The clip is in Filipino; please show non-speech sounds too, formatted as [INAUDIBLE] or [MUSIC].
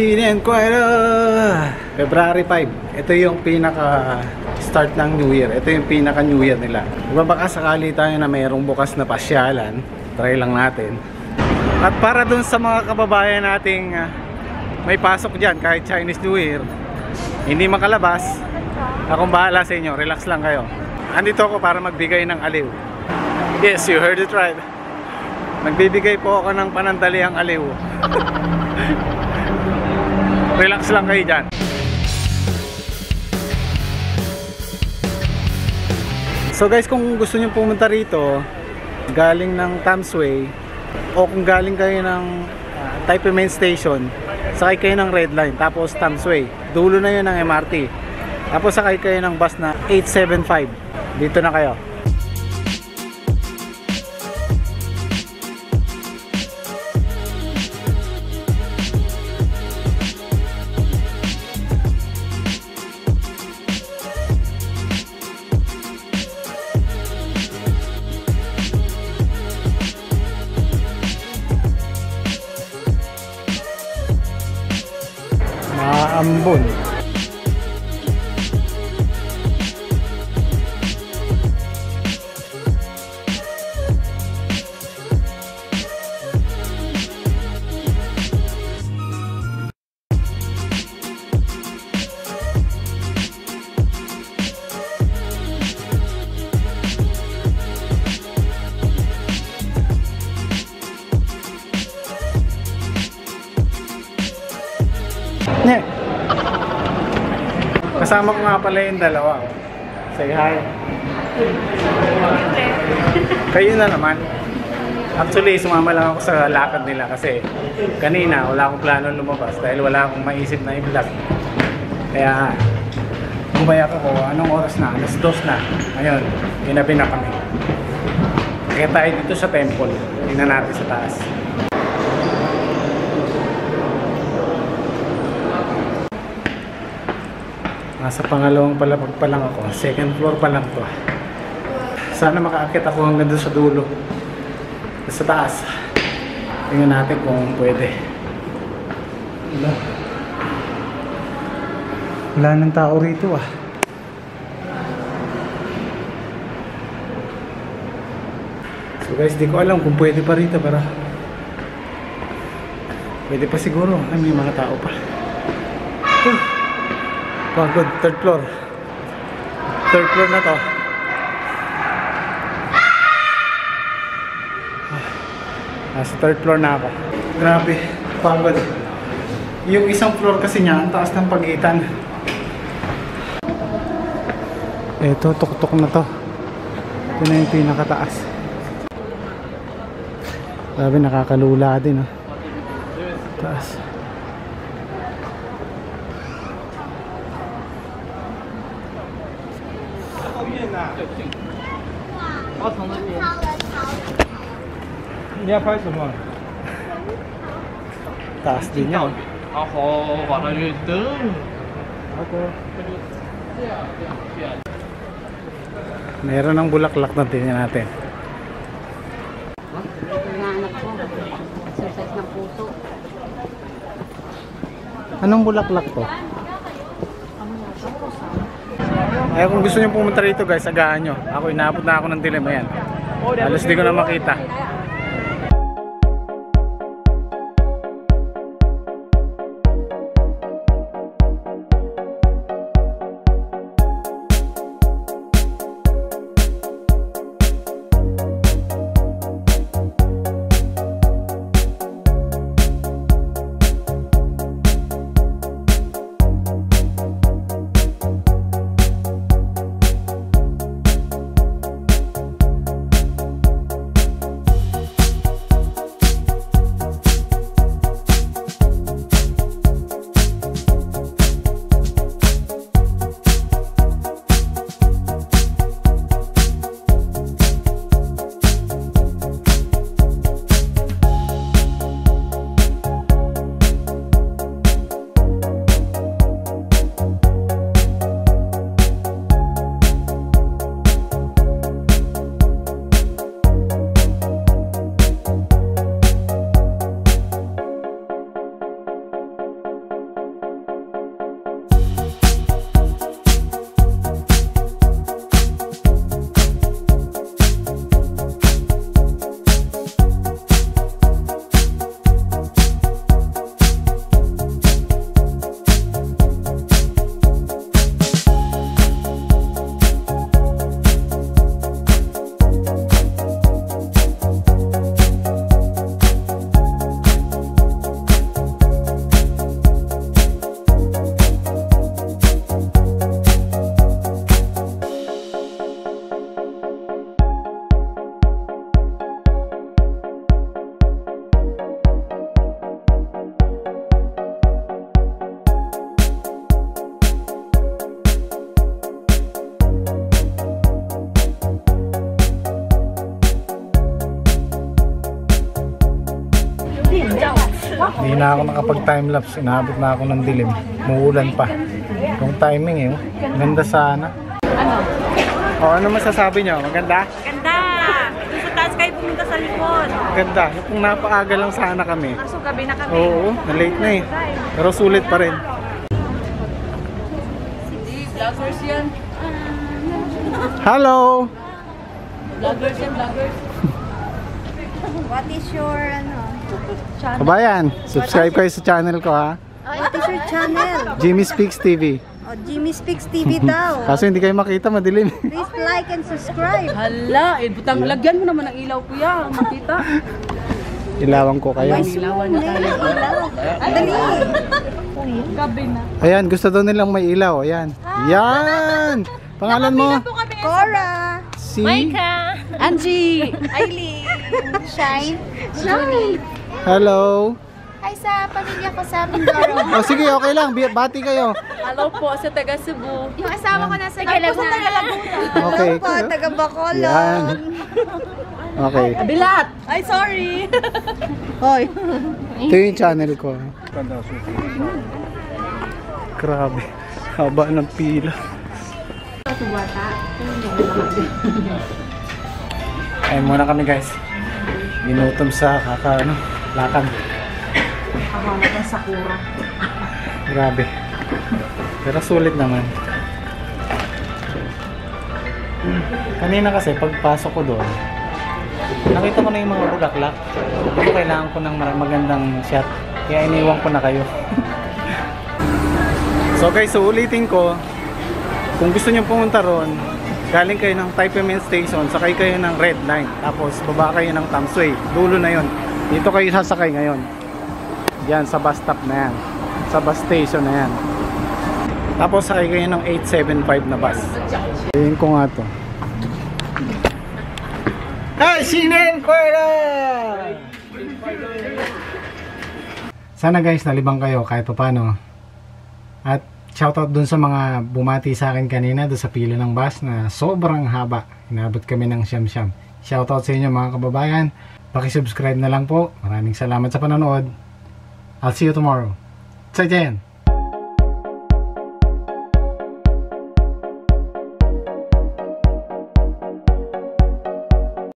Chinenquero! February 5. Ito yung pinaka start ng New Year. Ito yung pinaka New Year nila. Diba baka sakali tayo na mayroong bukas na pasyalan. Try lang natin. At para dun sa mga kababayan nating ah, may pasok dyan kahit Chinese New Year, hindi makalabas, akong bahala sa inyo. Relax lang kayo. Andito ako para magbigay ng aliw. Yes, you heard it right. Magbibigay po ako ng panandaliang aliw. [LAUGHS] Relax lang kayo dyan. So guys, kung gusto nyo pumunta rito, galing ng Tamsway, o kung galing kayo ng uh, Taipei Main Station, sakay kayo ng Red Line, tapos Tamsway. Dulo na yun ng MRT. Tapos sakay kayo ng bus na 875. Dito na kayo. 안본 네, Kasama ko nga pala yung dalawa. oh. Say hi. Kayo na naman. Actually, sumama lang ako sa lakad nila kasi kanina wala akong plano lumabas dahil wala akong maisip na i-vlog. Kaya bumaya ako ko, anong oras na? Alas dos na. Ayun, ginabi na kami. Kaya tayo dito sa temple. Tingnan natin sa taas. Nasa pangalawang palapag pa lang ako. Second floor pa lang to. Sana makaakit ako hanggang doon sa dulo. Sa taas. Tingnan natin kung pwede. Wala. Wala nang tao rito ah. So guys, di ko alam kung pwede pa rito para pwede pa siguro. Ay, may mga tao pa. Uh. Pagod, third floor. Third floor na to. Ah, Nasa third floor na ako. Grabe, pagod. Yung isang floor kasi niya, ang taas ng pagitan. Eto, tuktok na to. Ito na yung pinakataas. Grabe, nakakalula din. Oh. Taas din yan. 好好，往那边等。 Meron ng bulaklak na tingnan natin. Nanganak ko. Exercise ng puso. Anong bulaklak to? Ay, kung gusto niyo pumunta rito guys, agahan nyo. Ako, inaabot na ako ng dilim. Ayan. Halos di ko na makita. Na ako nakapag timelapse. Inabot na ako ng dilim. Muulan pa. Yung timing eh. oh. Ganda sana. Ano? O ano masasabi nyo? Maganda? Ganda! Doon sa taas kayo pumunta sa likod. Maganda. Kung napaaga lang sana kami. Kaso gabi na kami. Oo, na-late na eh. Pero sulit pa rin. Vloggers yan. Hello! Vloggers yan, vloggers. What is your, ano? Kabayan, subscribe kayo sa channel ko ha. What is your channel? Jimmy Speaks TV. Oh, Jimmy Speaks TV daw. [LAUGHS] Kaso hindi kayo makita, madilim. Please like and subscribe. Hala, eh, butang lagyan mo naman ng ilaw kuya. Makita. Ilawan ko kayo. Ilawan na tayo. Ilaw. Dali. Gabi na. Ayan, gusto daw nilang may ilaw. Ayan. Yan! Pangalan mo? Cora. Si? Angie! Aileen. Shine. Shine. Hello? Hi sa pamilya ko sa Mindoro. [LAUGHS] O sige, okay lang. Bati kayo. Hello po sa taga Cebu. Yung asawa ko nasa Laguna. [LAUGHS] Okay. Hello po, taga Bacolod. Yan. Okay. Bilat! Ay, sorry! [LAUGHS] Hoy. Ito yung channel ko. Grabe. Haba ng pila. Ayun muna kami guys. Ginutom sa kaka ano, lakad. Grabe. Pero sulit naman. Kanina kasi pagpasok ko doon, nakita ko na yung mga bulaklak. Pero kailangan ko ng magandang shot. Kaya iniwan ko na kayo. [LAUGHS] so guys, so ulitin ko. Kung gusto nyo pumunta ron, galing kayo ng Taipei Main Station, sakay kayo ng Red Line. Tapos baba kayo ng Tamsui. Dulo na yon. Dito kayo sasakay ngayon. Yan, sa bus stop na yan. Sa bus station na yan. Tapos sakay kayo ng 875 na bus. Tingin ko nga to. Ay, sinin ko Sana guys, nalibang kayo kahit pa paano. At shoutout dun sa mga bumati sa akin kanina doon sa pila ng bus na sobrang haba. Inabot kami ng siyam-siyam. Shoutout sa inyo mga kababayan. Pakisubscribe na lang po. Maraming salamat sa panonood. I'll see you tomorrow. 再见。